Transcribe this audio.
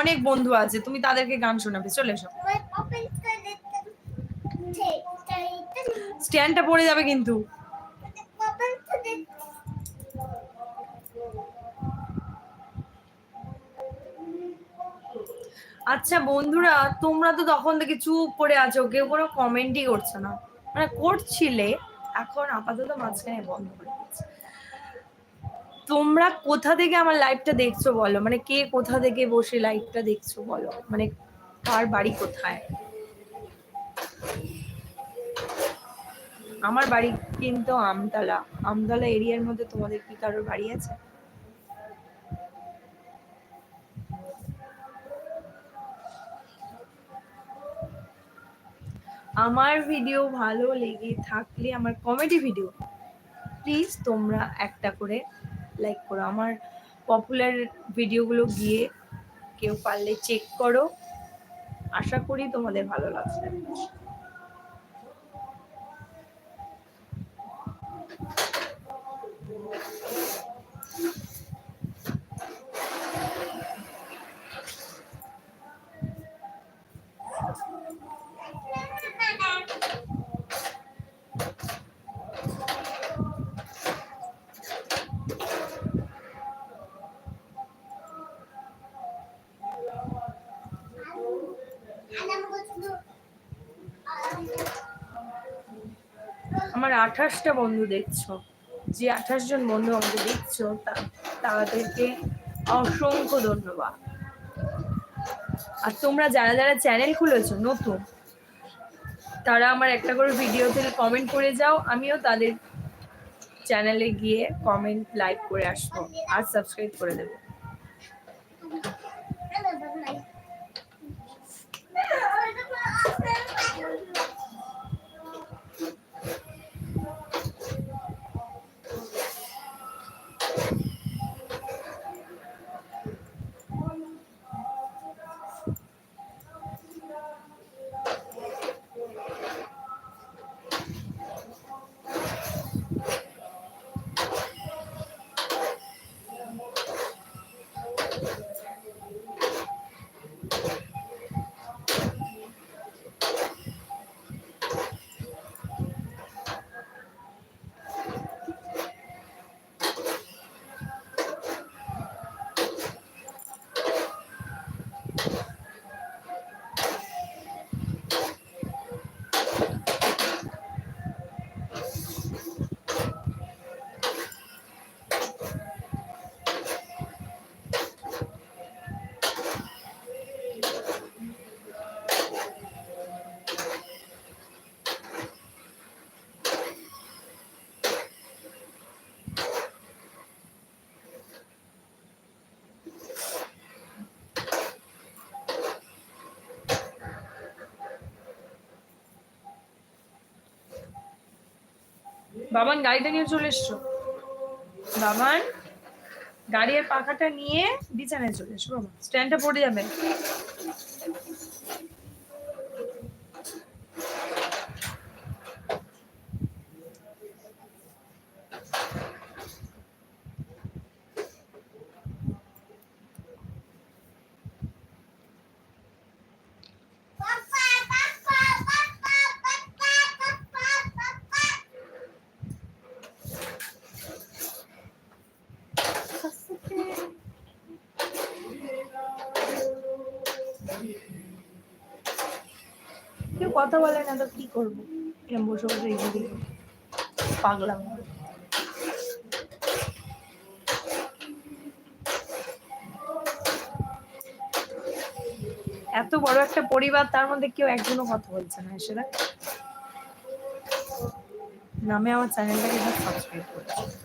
অনেক বন্ধু আছে, তুমি তাদেরকে গান শোনাবে, চলে এসো। স্ট্যান্ডটা পড়ে যাবে কিন্তু। আচ্ছা বন্ধুরা, তোমরা তো তখন থেকে চুপ করে আছো, কেউ কোনো কমেন্টই করছ না। মানে করছিলে, এখন আপাতত মাঝখানে বন্ধ করে দিচ্ছে। তোমরা কোথা থেকে আমার লাইভটা দেখছ বলো? মানে কে কোথা থেকে বসে লাইভটা দেখছ বলো? মানে কার বাড়ি কোথায়? আমার বাড়ি কিন্তু আমতলা। আমতলা এরিয়ার মধ্যে তোমাদের কি কারোর বাড়ি আছে? আমার ভিডিও ভালো লেগে থাকলে, আমার কমেডি ভিডিও প্লিজ তোমরা একটা করে লাইক করো। আমার পপুলার ভিডিওগুলো গিয়ে কেউ পারলে চেক করো। আশা করি তোমাদের ভালো লাগবে আমার আঠাশটা বন্ধু দেখছ, যে আঠাশ জন বন্ধু আমাকে দেখছ তাদেরকে অসংখ্য ধন্যবাদ। আর তোমরা যারা যারা চ্যানেল খুলেছো, নতুন, তারা আমার একটা করে ভিডিওতে কমেন্ট করে যাও, আমিও তাদের চ্যানেলে গিয়ে কমেন্ট লাইক করে আসব, আর সাবস্ক্রাইব করে দেবো। বাবান গাড়িটা নিয়ে চলে এসছো? বাবান, গাড়ির পাখাটা নিয়ে বিছানায় চলে এসো, বাবা। স্ট্যান্ডটা পড়ে যাবে। কথা বলে না তো কি করব? এরকম বসে বসে এই পাগলাম। এত বড় একটা পরিবার, তার মধ্যে কেউ একজনও কথা বলছে না সেটা নামে আমার চ্যানেলটাকে সাবস্ক্রাইব করছে।